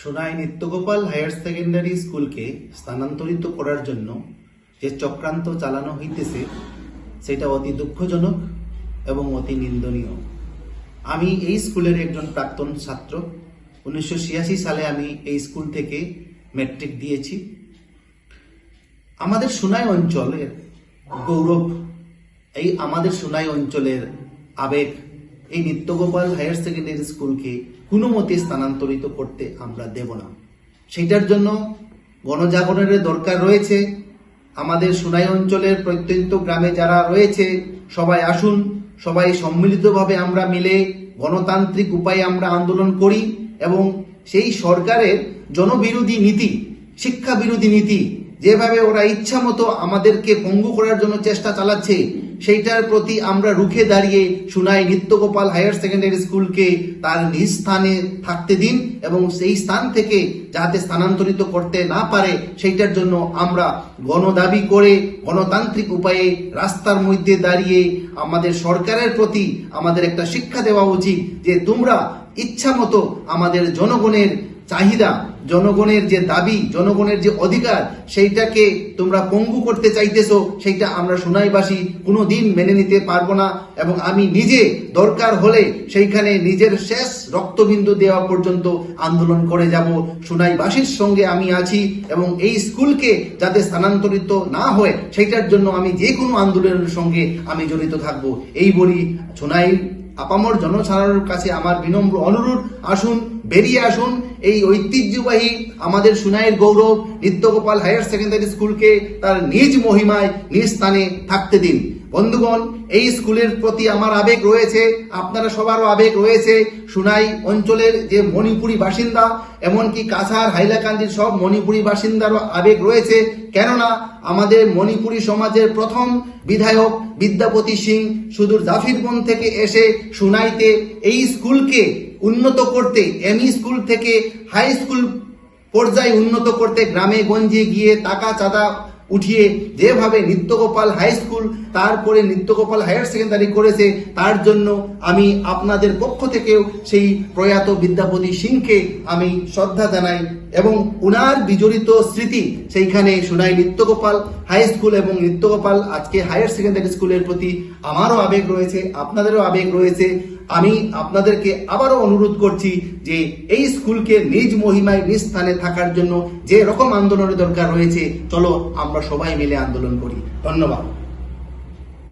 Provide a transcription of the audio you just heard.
Sonai Nityagopal higher secondary স্কুলকে স্থানান্তরিত করার জন্য যে চক্রান্ত চালানো হইতেছে, সেটা অতি দুঃখজনক এবং অতি নিন্দনীয়। আমি এই স্কুলের একজন প্রাক্তন ছাত্র। উনিশশো ছিয়াশি সালে আমি এই স্কুল থেকে ম্যাট্রিক দিয়েছি। আমাদের সোনাই অঞ্চলের গৌরব, এই আমাদের সোনাই অঞ্চলের আবেগ এই নিত্যগোপাল হায়ার সেকেন্ডারি স্কুলকে কোনো মতে স্থানান্তরিত করতে আমরা দেব না। সেইটার জন্য গণজাগরণের দরকার রয়েছে। আমাদের সোনাই অঞ্চলের প্রত্যন্ত গ্রামে যারা রয়েছে, সবাই আসুন, সবাই সম্মিলিতভাবে আমরা মিলে গণতান্ত্রিক উপায়ে আমরা আন্দোলন করি এবং সেই সরকারের জনবিরোধী নীতি শিক্ষা বিরোধী নীতি যেভাবে ওরা ইচ্ছা মতো আমাদেরকে পঙ্গু করার জন্য চেষ্টা চালাচ্ছে, সেইটার প্রতি আমরা রুখে দাঁড়িয়ে সুনাই নিত্যগোপাল হায়ার সেকেন্ডারি স্কুলকে তার নিজ স্থানে থাকতে দিন এবং সেই স্থান থেকে যাতে স্থানান্তরিত করতে না পারে, সেইটার জন্য আমরা গণদাবি করে গণতান্ত্রিক উপায়ে রাস্তার মধ্যে দাঁড়িয়ে আমাদের সরকারের প্রতি আমাদের একটা শিক্ষা দেওয়া উচিত যে তোমরা ইচ্ছা মতো আমাদের জনগণের চাহিদা, জনগণের যে দাবি, জনগণের যে অধিকার, সেইটাকে তোমরা পঙ্গু করতে চাইতেছো, সেইটা আমরা সোনাইবাসী কোনো দিন মেনে নিতে পারব না এবং আমি নিজে দরকার হলে সেইখানে নিজের শেষ রক্তবিন্দু দেওয়া পর্যন্ত আন্দোলন করে যাব। সোনাইবাসীর সঙ্গে আমি আছি এবং এই স্কুলকে যাতে স্থানান্তরিত না হয়, সেইটার জন্য আমি যে কোনো আন্দোলনের সঙ্গে আমি জড়িত থাকব। এই বলি সোনাই আপামর জনসাধারণের কাছে আমার বিনম্র অনুরোধ। আসুন বেরিয়ে আসুন এই ঐতিহ্যবাহী আমাদের সুনাইয়ের গৌরব নিত্যগোপাল হায়ার সেকেন্ডারি স্কুলকে তার নিজ মহিমায়, নিজ স্থানে থাকতে দিন। বন্ধুগণ, এই স্কুলের প্রতি আমার আবেগ রয়েছে, আপনারা সবারও আবেগ রয়েছে। সুনাই অঞ্চলের যে মণিপুরী বাসিন্দা, এমনকি কাছাড়, হাইলাকান্দির সব মণিপুরি বাসিন্দারও আবেগ রয়েছে। কেননা, আমাদের মণিপুরী সমাজের প্রথম বিধায়ক বিদ্যাপতি সিং সুদূর জাফিরবন থেকে এসে সুনাইতে এই স্কুলকে উন্নত করতে এমই স্কুল থেকে হাই স্কুল পর্যায়ে উন্নত করতে গ্রামে গঞ্জে গিয়ে টাকা চাঁদা উঠিয়ে যেভাবে নিত্যগোপাল হাই স্কুল তারপরে নিত্যগোপাল হায়ার সেকেন্ডারি করেছে, তার জন্য আমি আপনাদের পক্ষ থেকেও সেই প্রয়াত বিদ্যাপতি সিংকে আমি শ্রদ্ধা জানাই। এবং উনার বিজড়িত স্মৃতি, সেইখানে শোনাই নিত্যগোপাল হাই স্কুল এবং নিত্যগোপাল আজকে হায়ার সেকেন্ডারি স্কুলের প্রতি আমারও আবেগ রয়েছে, আপনাদেরও আবেগ রয়েছে। আমি আপনাদেরকে আবারও অনুরোধ করছি যে এই স্কুলকে নিজ মহিমায়, নিজ স্থানে থাকার জন্য যে রকম আন্দোলনের দরকার রয়েছে, চলো আমরা সবাই মিলে আন্দোলন করি। ধন্যবাদ।